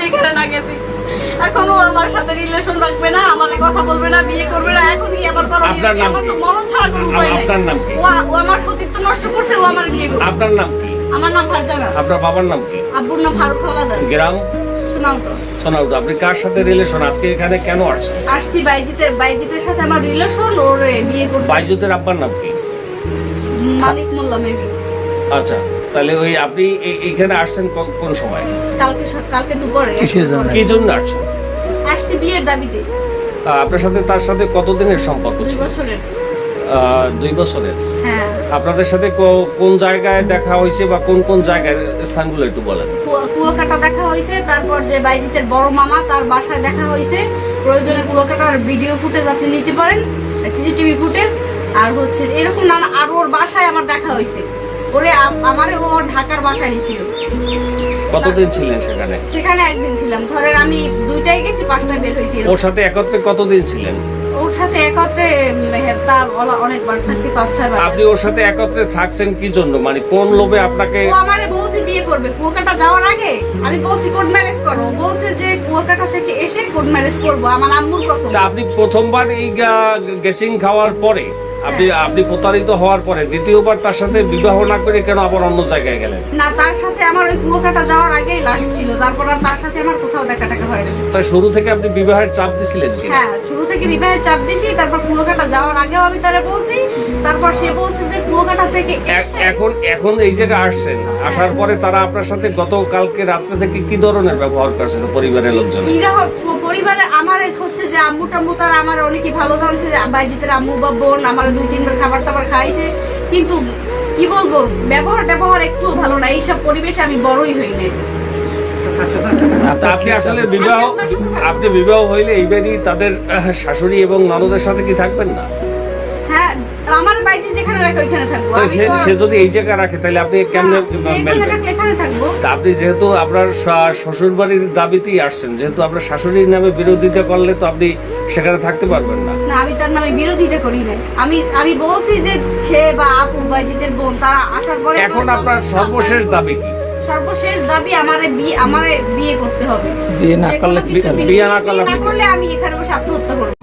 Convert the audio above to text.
যেখানে না গেছি। এখনও আমার সাথে রিলেশন রাখবে না আমার কথা বলবে না বিয়ে করবে না এখনই আমার করো আপনার নাম আমার তো কি? মরণ ছাড়া কোনো উপায় নাই। আপনার ও ও আমার সতীত্ব নষ্ট করছে ও আমার বিয়ে করবে। আপনার নাম কি? আমার নাম ফারজানা। আপনার বাবার নাম কি? আব্বুর নাম ফারুক হাওলাদার। গ্রাম? আপনি কার সাথে রিলেশন আজকে এখানে কেন আসছেন? আসছি বাইজিতের বাইজিতের সাথে আমার রিলেশন ওর বিয়ে করতে বাইজুতের আব্বার নাম কি? মালিক মোল্লা মেবি আচ্ছা তাহলে ওই আপনি এ- এইখানে আসছেন কোন- কোন সময়? কালকে কালকে দুপুরে। কি জন্য আসছেন? আসছি বিয়ের দাবিতে। আপনার সাথে তার সাথে কতদিনের সম্পর্ক দুই ছিল? বছরের। দুই বছরের? হ্যাঁ। আপনাদের সাথে কোন জায়গায় দেখা হয়েছে বা কোন কোন জায়গায় স্থানগুলো একটু বলেন? কুয়া- কুয়াকাটা দেখা হয়েছে তারপর যে বাইজিতের বড় মামা তার বাসায় দেখা হয়েছে। প্রয়োজনে কুয়াকাটার ভিডিও ফুটেজ আপনি নিতে পারেন সিসিটিভি ফুটেজ আর হচ্ছে এরকম নানা আর ওর বাসায় আমার দেখা হয়েছে। ওরে আমারে ও ঢাকার বাসায় নিয়েছিল কতদিন ছিলেন সেখানে? সেখানে একদিন ছিলাম। ধরেন আমি দুইটায় গেছি পাঁচটায় বের হয়েছি ওর সাথে একত্রে কতদিন ছিলেন? ওর সাথে একত্রে তা অনেকবার থাকছি পাঁচ ছয় বার। আপনি ওর সাথে একত্রে থাকছেন কি জন্য? মানে কোন লোভে আপনাকে ও আমারে বলছে বিয়ে করবে কুয়াকাটা যাওয়ার আগে আমি বলছি কোর্ট ম্যারেজ করো। বলছে যে কুয়াকাটা থেকে এসে কোর্ট ম্যারেজ করব আমার আম্মুর কসম। আপনি প্রথমবার এই গেচিং খাওয়ার পরে আপনি হ্যাঁ। আপনি প্রতারিত হওয়ার পরে দ্বিতীয়বার তার সাথে বিবাহ না করে কেন আবার অন্য জায়গায় গেলেন? না তার সাথে আমার ওই কুয়াকাটা যাওয়ার আগেই লাশ ছিল তারপর আর তার সাথে আমার কোথাও দেখা টাকা হয় না। তাই শুরু থেকে আপনি বিবাহের চাপ দিছিলেন কি? হ্যাঁ শুরু থেকে বিবাহের চাপ দিছি তারপর কুয়াকাটা যাওয়ার আগেও আমি তারে বলছি তারপর সে বলছে যে কুয়াকাটা থেকে এখন এখন এই জায়গায় আসছেন। আসার পরে তারা আপনার সাথে গতকালকে রাত্রে থেকে কি ধরনের ব্যবহার করছে পরিবারের লোকজন কি দেখো, প- পরিবারে আমার হচ্ছে যে আম্মু টাম্মু তার আমার অনেকই ভালো জানছে যে বাইজিতের আম্মু বা বোন আমার দুই তিনবার খাবার টাবার খাইছে। কিন্তু কি বলব ব্যবহার ব্যবহার একটু ভালো না এইসব পরিবেশে আমি বড়ই হই নাই। আপনি আসলে বিবাহ আপনি বিবাহ হইলে এইবারই তাদের শাশুড়ি এবং ননদের সাথে কি থাকবেন না? হ্যাঁ আমার বাইজি যেখানে রাখে ওইখানে থাকব। সে সে যদি এই জায়গায় রাখে তাহলে আপনি কেমনে হ্যাঁ, এখানে থাকব? আপনি যেহেতু আপনার শ্বশুর বাড়ির দাবিতেই আসছেন যেহেতু আপনার শাশুড়ির নামে বিরোধিতা করলে তো আপনি সেখানে থাকতে পারবেন না। না আমি তার নামে বিরোধিতা করি আমি আমি বলছি যে সে বা আপু বাইজিতের বোন তারা আসার পরে এখন আপনার সর্বশেষ দাবি কি? সর্বশেষ দাবি আমারে বিয়ে আমারে বিয়ে করতে হবে। বিয়ে না করলে? বিয়ে- না আমি এখানে বসে আত্মহত্যা করব।